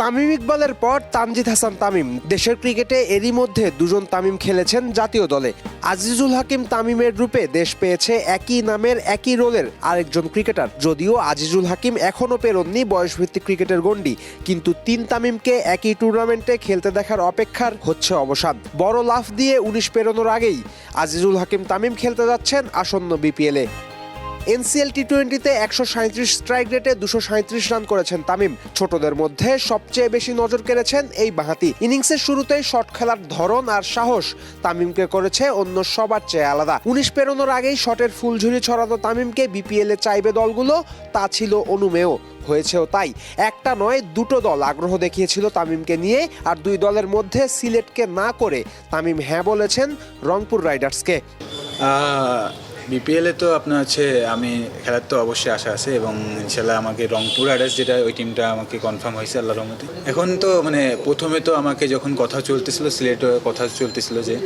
তামিম ইকবালের পর তানজিদ হাসান তামিম। দেশের ক্রিকেটে এরই মধ্যে দুজন তামিম খেলেছেন জাতীয় দলে। আজিজুল হাকিম তামিমের রূপে দেশ পেয়েছে একই নামের একই রোলের আরেকজন ক্রিকেটার। যদিও আজিজুল হাকিম এখনও পেরোননি বয়সভিত্তিক ক্রিকেটের গণ্ডি, কিন্তু তিন তামিমকে একই টুর্নামেন্টে খেলতে দেখার অপেক্ষার হচ্ছে অবসান। বড় লাফ দিয়ে উনিশ পেরোনোর আগেই আজিজুল হাকিম তামিম খেলতে যাচ্ছেন আসন্ন বিপিএলে। এনসিএল টি টোয়েন্টিতে একশো সাঁত্রিশ স্ট্রাইক রেটে দুশো সাঁত্রিশ রান করেছেন তামিম। ছোটদের মধ্যে সবচেয়ে বেশি নজর কেড়েছেন এই বাহাতি। ইনিংসের শুরুতেই শট খেলার ধরন আর সাহস তামিমকে করেছে অন্য সবার চেয়ে আলাদা। উনিশ পেরোনোর আগেই শটের ফুলঝুরি ছড়ানো তামিমকে বিপিএল এ চাইবে দলগুলো, তা ছিল অনুমেয়। হয়েছেও তাই। একটা নয়, দুটো দল আগ্রহ দেখিয়েছিল তামিমকে নিয়ে আর দুই দলের মধ্যে সিলেটকে না করে তামিম হ্যাঁ বলেছেন রংপুর রাইডার্সকে। বিপিএলে তো আপনার হচ্ছে, আমি খেলার তো অবশ্যই আশা আছে এবং ইনশাল্লাহ আমাকে রংপুর রাইডার্স যেটা ওই টিমটা আমাকে কনফার্ম হয়েছে, আল্লাহর রহমতে। এখন তো মানে প্রথমে তো আমাকে যখন কথা চলতেছিল, সিলেটে কথা চলতেছিল যে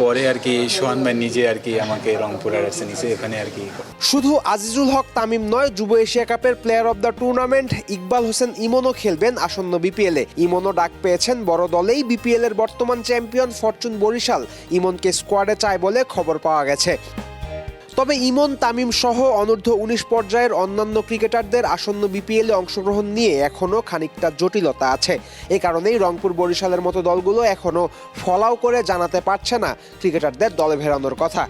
পরে আর কি সোহান ভাই নিজে আর কি আমাকে রংপুর রাইডার্সে নিচে এখানে আর কি। শুধু আজিজুল হক, তামিম নয়, যুব এশিয়া কাপের player of the tournament Iqbal Hossain ইমনও খেলবেন আসন্ন বিপিএলে ইমনও ডাক পেয়েছেন বড় দলেই বিপিএল এর বর্তমান চ্যাম্পিয়ন ফরচুন বরিশাল। ইমনকে স্কোয়াডে চায় বলে খবর পাওয়া গেছে। তবে ইমন, তামিম সহ অনূর্ধ্ব উনিশ পর্যায়ের অন্যান্য ক্রিকেটারদের আসন্ন বিপিএলে অংশগ্রহণ নিয়ে এখনও খানিকটা জটিলতা আছে। এ কারণেই রংপুর বরিশালের মতো দলগুলো এখনও ফলাও করে জানাতে পারছে না ক্রিকেটারদের দলে ফেরানোর কথা।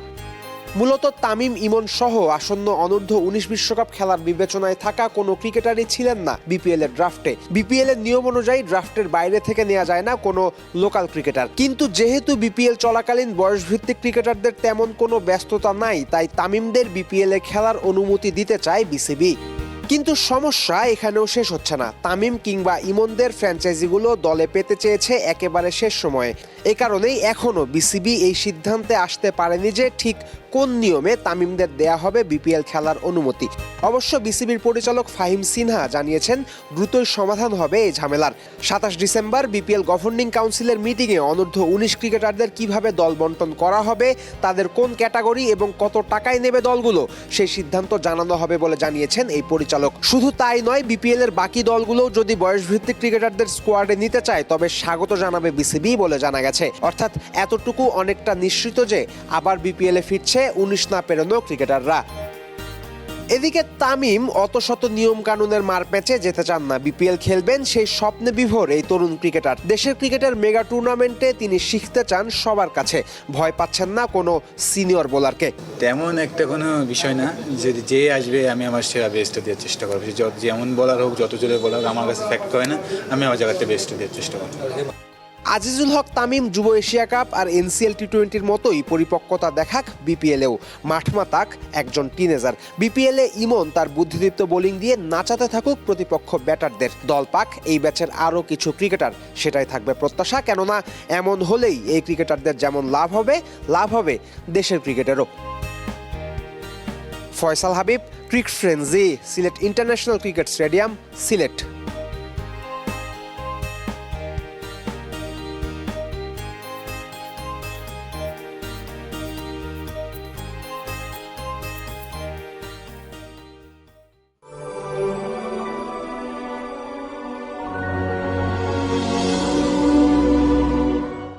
মূলত তামিম ইমন সহ আসন্ন অনূর্ধ্ব উনিশ বিশ্বকাপ খেলার বিবেচনায় থাকা কোনো ক্রিকেটারই ছিলেন না বিপিএল এর ড্রাফটে। বিপিএল এর নিয়ম অনুযায়ী ড্রাফটের বাইরে থেকে নেওয়া যায় না কোনো লোকাল ক্রিকেটার। কিন্তু যেহেতু বিপিএল চলাকালীন বয়সভিত্তিক ক্রিকেটারদের তেমন কোনো ব্যস্ততা নাই, তাই তামিমদের বিপিএল এ খেলার অনুমতি দিতে চায় বিসিবি। কিন্তু সমস্যা এখানেও শেষ হচ্ছে না। তামিম কিংবা ইমনদের ফ্র্যাঞ্চাইজিগুলো দলে পেতে চেয়েছে একেবারে শেষ সময়ে। এ কারণেই এখনও বিসিবি এই সিদ্ধান্তে আসতে পারেনি যে ঠিক কোন নিয়মে তামিমদের দেয়া হবে বিপিএল খেলার অনুমতি? অবশ্য বিসিবির পরিচালক ফাহিম সিনহা জানিয়েছেন, দ্রুতই সমাধান হবে এই ঝামেলার। সাতাশ ডিসেম্বর বিপিএল গভর্নিং কাউন্সিলের মিটিংয়ে অনূর্ধ্ব উনিশ ক্রিকেটারদের কীভাবে দল বন্টন করা হবে, তাদের কোন ক্যাটাগরি এবং কত টাকায় নেবে দলগুলো, সেই সিদ্ধান্ত জানানো হবে বলে জানিয়েছেন এই পরিচালক। শুধু তাই নয় বিপিএল এর বাকি দলগুলোও যদি বয়সভিত্তিক ক্রিকেটারদের স্কোয়াডে নিতে চায়, তবে স্বাগত জানাবে বিসিবি বলে জানা গেছে। অর্থাৎ এতটুকু অনেকটা নিশ্চিত যে, আবার বিপিএল ফিরছে উনিশ না পেরোনো ক্রিকেটাররা। এদিকে তামিম অত শত নিয়ম কানুনের মার প্যাচে যেতে চান না। বিপিএল খেলবেন সেই স্বপ্নে বিভোর এই তরুণ ক্রিকেটার। দেশের ক্রিকেটের মেগা টুর্নামেন্টে তিনি শিখতে চান সবার কাছে। ভয় পাচ্ছেন না কোনো সিনিয়র বোলারকে। তেমন একটা কোনো বিষয় না। যদি যে আসবে, আমি আমার সেরা বেস্ট দেওয়ার চেষ্টা করব। যেমন বলার হোক, যত জোরে বলার, আমার কাছে ফ্যাক্ট করে না। আমি আমার জায়গাতে বেস্ট দেওয়ার চেষ্টা করব। আজিজুল হক তামিম যুব এশিয়া কাপ আর এনসিএল টি টোয়েন্টির মতোই পরিপক্কতা দেখাক বিপিএলেও। মাঠমাতাক একজন টিনেজার বিপিএলে ইমন তার বুদ্ধিদীপ্ত বোলিং দিয়ে নাচাতে থাকুক প্রতিপক্ষ ব্যাটারদের। দল পাক এই ব্যাচের আরও কিছু ক্রিকেটার, সেটাই থাকবে প্রত্যাশা। কেননা এমন হলেই এই ক্রিকেটারদের যেমন লাভ হবে লাভ হবে দেশের ক্রিকেটেরও। Faisal Habib, cric frenzy, Sylhet international cricket stadium, Sylhet.